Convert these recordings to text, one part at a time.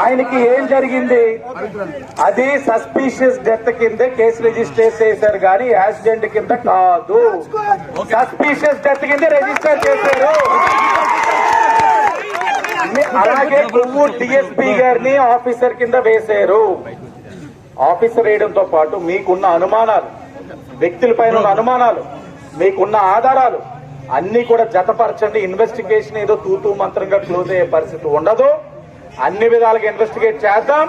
ఆయనకి ఏం జరిగింది? అది సస్పీషియస్ డెత్ కింద కేసు రిజిస్టర్ చేశారు కానీ యాక్సిడెంట్ కింద కాదు. సస్పీషియస్ డెత్ కింద రిజిస్టర్ చేశారు. అలాగే కొవ్వు డిఎస్పీ గారిని ఆఫీసర్ కింద వేశారు. ఆఫీసర్ వేయడంతో పాటు మీకున్న అనుమానాలు వ్యక్తులపైన ఉన్న అనుమానాలు మీకున్న ఆధారాలు అన్ని కూడా జతపరచండి. ఇన్వెస్టిగేషన్ ఏదో తూతూ మంత్రంగా క్లోజ్ అయ్యే పరిస్థితి ఉండదు. అన్ని విధాలుగా ఇన్వెస్టిగేట్ చేద్దాం.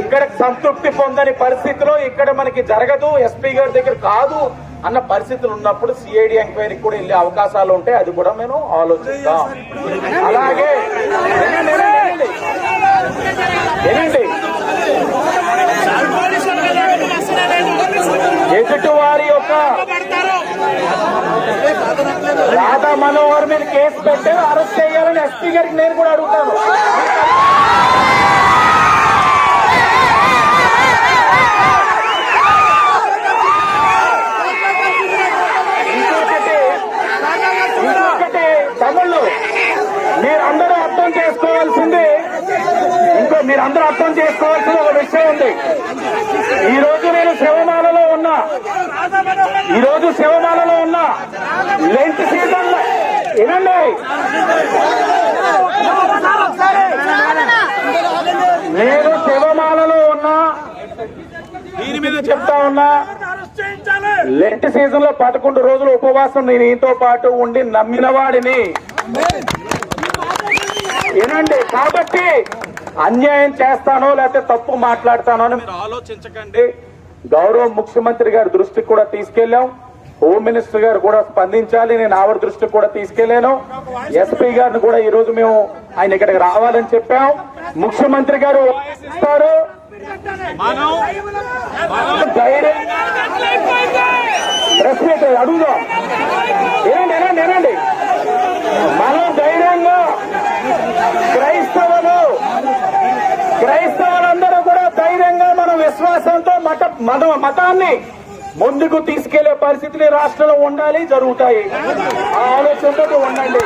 ఇక్కడ సంతృప్తి పొందని పరిస్థితిలో ఇక్కడ మనకి జరగదు. ఎస్పీ గారి దగ్గర కాదు అన్న పరిస్థితులు ఉన్నప్పుడు సిఐడి ఎంక్వైరీకి కూడా వెళ్ళే అవకాశాలు ఉంటాయి అది కూడా మేము ఆలోచిస్తాం. అలాగే వినండి, వినండి, వినండి. ఎదుటి వారి యొక్క రాధా మనోహర్ మీద కేసు పెట్టి అరెస్ట్ చేయాలని ఎస్పీ గారికి నేను కూడా అడుగుతాను. ఇంకొకటి ఇంకొకటి తమిళ్ళు మీరందరూ అర్థం చేసుకోవాల్సింది ఇంకో మీరందరూ అర్థం చేసుకోవాల్సింది ఒక విషయం ఉంది ఈ రోజు నేను ఈరోజు శివమాలలో ఉన్న లెంట్ సీజన్ వినండి నేను శివమాలలో ఉన్న దీని మీద చెప్తా ఉన్నా లెంట్ సీజన్లో పదకొండు రోజులు ఉపవాసం నేను ఈతో పాటు ఉండి నమ్మిన వాడిని. వినండి కాబట్టి అన్యాయం చేస్తానో లేకపోతే తప్పు మాట్లాడతానో అని మీరు ఆలోచించకండి. గౌరవ ముఖ్యమంత్రి గారి దృష్టికి కూడా తీసుకెళ్ళాం హోమ్ మినిస్టర్ గారు కూడా స్పందించాలి. నేను ఆవిడ దృష్టికి కూడా తీసుకెళ్ళాను ఎస్పీ గారిని కూడా ఈ రోజు మేము ఆయన ఇక్కడికి రావాలని చెప్పాం. ముఖ్యమంత్రి గారు మీట్ అడుగుదాం వినండి వినండి వినండి మనం ధైర్యంగా క్రైస్తవులు క్రైస్తవులందరూ కూడా ధైర్యంగా మన విశ్వాసంతో మత మత మతాన్ని ముందుకు తీసుకెళ్ళే పరిస్థితులు రాష్ట్రంలో ఉండాలి జరుగుతాయి. ఆ ఆలోచనతో ఉండండి.